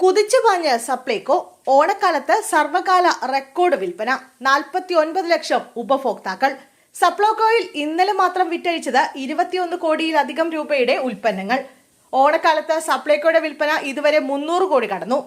കുതിച്ചു പാഞ്ഞ സപ്ലൈകോ ഓണക്കാലത്ത് സർവകാല റെക്കോർഡ് വിൽപ്പന. നാൽപ്പത്തി ഒൻപത് ലക്ഷം ഉപഭോക്താക്കൾ. സപ്ലൈകോയിൽ ഇന്നലെ മാത്രം വിറ്റഴിച്ചത് ഇരുപത്തിയൊന്ന് കോടിയിലധികം രൂപയുടെ ഉൽപ്പന്നങ്ങൾ. ഓണക്കാലത്ത് സപ്ലൈകോയുടെ വിൽപ്പന ഇതുവരെ മുന്നൂറ് കോടി കടന്നു.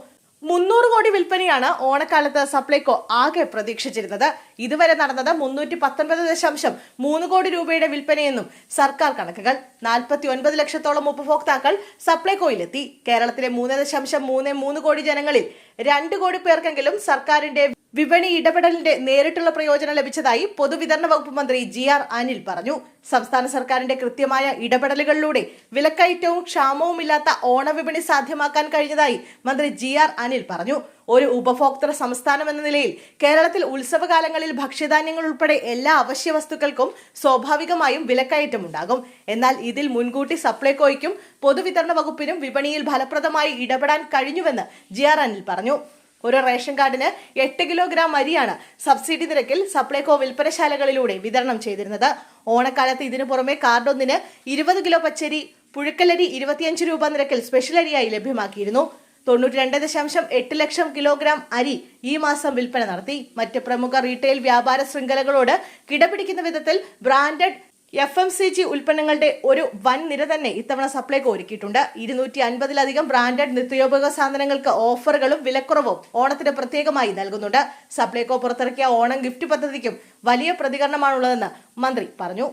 മുന്നൂറ് കോടി വിൽപ്പനയാണ് ഓണക്കാലത്ത് സപ്ലൈകോ ആകെ പ്രതീക്ഷിച്ചിരുന്നത്. ഇതുവരെ നടന്നത് മുന്നൂറ്റി പത്തൊൻപത് ദശാംശം മൂന്ന് കോടി രൂപയുടെ വിൽപ്പനയെന്നും സർക്കാർ കണക്കുകൾ. നാൽപ്പത്തി ഒൻപത് ലക്ഷത്തോളം ഉപഭോക്താക്കൾ സപ്ലൈകോയിലെത്തി. കേരളത്തിലെ മൂന്ന് ദശാംശം മൂന്ന് മൂന്ന് കോടി ജനങ്ങളിൽ രണ്ട് കോടി പേർക്കെങ്കിലും സർക്കാരിന്റെ വിപണി ഇടപെടലിന്റെ നേരിട്ടുള്ള പ്രയോജനം ലഭിച്ചതായി പൊതുവിതരണ വകുപ്പ് മന്ത്രി ജി ആർ അനിൽ പറഞ്ഞു. സംസ്ഥാന സർക്കാരിന്റെ കൃത്യമായ ഇടപെടലുകളിലൂടെ വിലക്കയറ്റവും ക്ഷാമവും ഇല്ലാത്ത ഓണവിപണി സാധ്യമാക്കാൻ കഴിഞ്ഞതായി മന്ത്രി ജി ആർ അനിൽ പറഞ്ഞു. ഒരു ഉപഭോക്തൃ സംസ്ഥാനം എന്ന നിലയിൽ കേരളത്തിൽ ഉത്സവകാലങ്ങളിൽ ഭക്ഷ്യധാന്യങ്ങൾ ഉൾപ്പെടെ എല്ലാ അവശ്യ വസ്തുക്കൾക്കും സ്വാഭാവികമായും വിലക്കയറ്റമുണ്ടാകും. എന്നാൽ ഇതിൽ മുൻകൂട്ടി സപ്ലൈകോയ്ക്കും പൊതുവിതരണ വകുപ്പിനും വിപണിയിൽ ഫലപ്രദമായി ഇടപെടാൻ കഴിഞ്ഞുവെന്ന് ജി ആർ അനിൽ പറഞ്ഞു. ഒരു റേഷൻ കാർഡിന് എട്ട് കിലോഗ്രാം അരിയാണ് സബ്സിഡി നിരക്കിൽ സപ്ലൈകോ വിൽപ്പനശാലകളിലൂടെ വിതരണം ചെയ്തിരുന്നത്. ഓണക്കാലത്ത് ഇതിനു പുറമെ കാർഡൊന്നിന് ഇരുപത് കിലോ പച്ചരി പുഴുക്കലരി ഇരുപത്തിയഞ്ച് രൂപ നിരക്കിൽ സ്പെഷ്യൽ അരിയായി ലഭ്യമാക്കിയിരുന്നു. തൊണ്ണൂറ്റി രണ്ട് ദശാംശം എട്ട് ലക്ഷം കിലോഗ്രാം അരി ഈ മാസം വിൽപ്പന നടത്തി. മറ്റ് പ്രമുഖ റീറ്റെയിൽ വ്യാപാര ശൃംഖലകളോട് കിടപിടിക്കുന്ന വിധത്തിൽ branded F M C G ഉൽപ്പന്നങ്ങളുടെ ഒരു വൻ നിര തന്നെ ഇത്തവണ സപ്ലൈകോ ഒരുക്കിയിട്ടുണ്ട്. ഇരുന്നൂറ്റി അൻപതിലധികം ബ്രാൻഡഡ് നിത്യോപയോഗ സാധനങ്ങൾക്ക് ഓഫറുകളും വിലക്കുറവും ഓണത്തിന് പ്രത്യേകമായി നൽകുന്നുണ്ട്. സപ്ലൈകോ പുറത്തിറക്കിയ ഓണം ഗിഫ്റ്റ് പദ്ധതിക്കും വലിയ പ്രതികരണമാണുള്ളതെന്ന് മന്ത്രി പറഞ്ഞു.